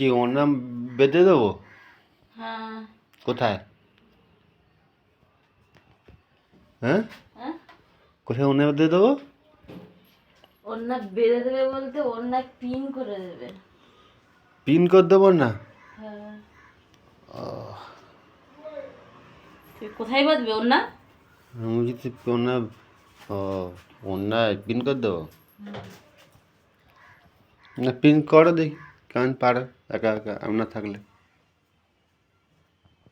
কি ওর নাম বেঁধে দেবো? হ্যাঁ। কোথায়? হ্যাঁ? হ্যাঁ? কোথায় ওনে বেঁধে দেবো? ওড়না বেঁধে দেবে বলতে ওড়না পিন করে দেবে। পিন করে দেবো না? হ্যাঁ। কোথায় বাঁধবে ওড়না আমি যদি ওনা ও ওনায় পিন করে দেবো? না পিন করো দেখি। কেমন পারো একা একা আমি না থাকলে।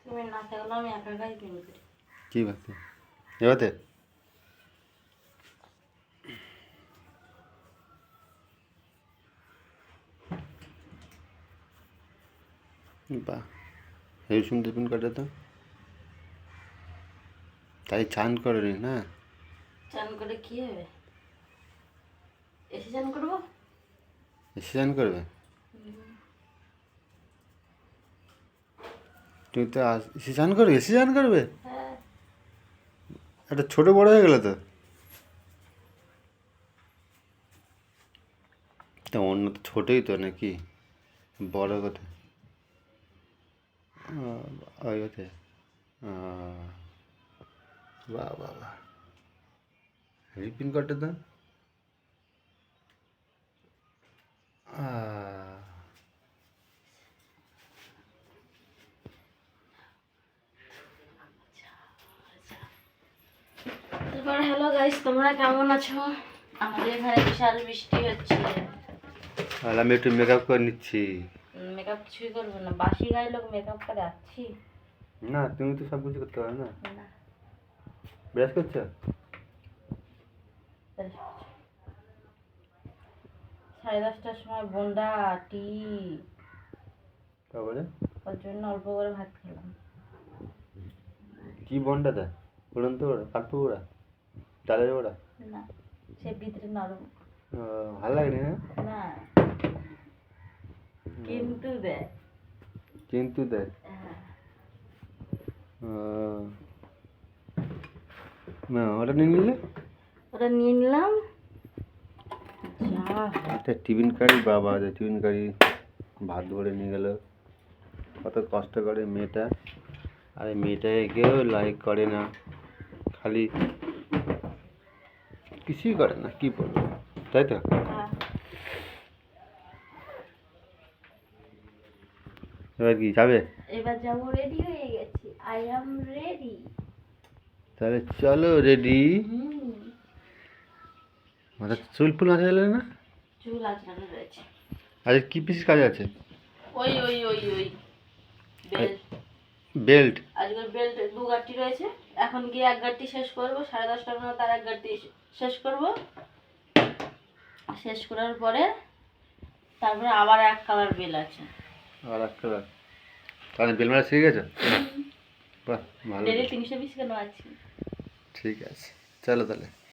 তুমি না থাকলে আমি একা একাই পিন করি কী ভাবতে এবারে বাহ এই শুনতে পিন কাটে তো। তাই চান করেনি না? চান করে কি হবে? এসে চান করব? এসে চান করবে? তুমি তো এসে চান করবে? এসে চান করবে? একটা ছোট বড় হয়ে গেল তো। তা অন্য তো ছোটই তো নাকি? বড় কথা ওই কথা বাহ বাহ বাহ রিপিন করতে দাও তারপর হ্যালো গাইস তোমরা কেমন আছো? আমাদের এখানে বিশাল বৃষ্টি হচ্ছে। আর আমি একটু মেকআপ করে নিচ্ছি। মেকআপ কিছুই করব না বাসি গায়ে লোক মেকআপ করে আসছি না তুমি তো সব কিছু করতে পারো না। ব্রাশ করছ? সাড়ে দশটার সময় বন্ডা টি তারপরে? ওর জন্য অল্প করে ভাত খেলাম। কি বনটা দেয়? উড়ন্ত ওড়া কাঠপু ওড়া ডালের না সে ভিতরে নরম ভালো লাগে না না কিন্তু দেয় কিন্তু দেয়। না ওটা নিয়ে নিলে ওটা নিয়ে নিলাম একটা টিফিন কারি বাবা যে টিফিন কারি ভাত ধরে নিয়ে গেল কত কষ্ট করে মেয়েটা আর এই মেয়েটাকে কেউ লাইক করে না খালি কিছুই করে না কি বলব? তাই তো। এবার কি যাবে? এবার যাব রেডি হয়ে গেছি। আই অ্যাম রেডি তাহলে চলো রেডি মাথা চুল ফুল আছে না? চুল আঁচড়ানো রয়েছে। আজ কি পিস কাজ আছে? ওই ওই ওই ওই। বেল্ট বেল্ট আজকের বেল্ট দু গাঁটটি রয়েছে। এখন গিয়ে এক গাঁটটি শেষ করব সাড়ে দশটার মতো আর এক গাঁটটি শেষ করব। শেষ করার পরে তারপরে আবার এক কালার বেল আছে। আর একটা বার তাহলে বেল মারা শিখে গেছো? বাহ ভালো। ডেলি তিনশো পিস কেন আছে? ঠিক আছে। চলো তাহলে।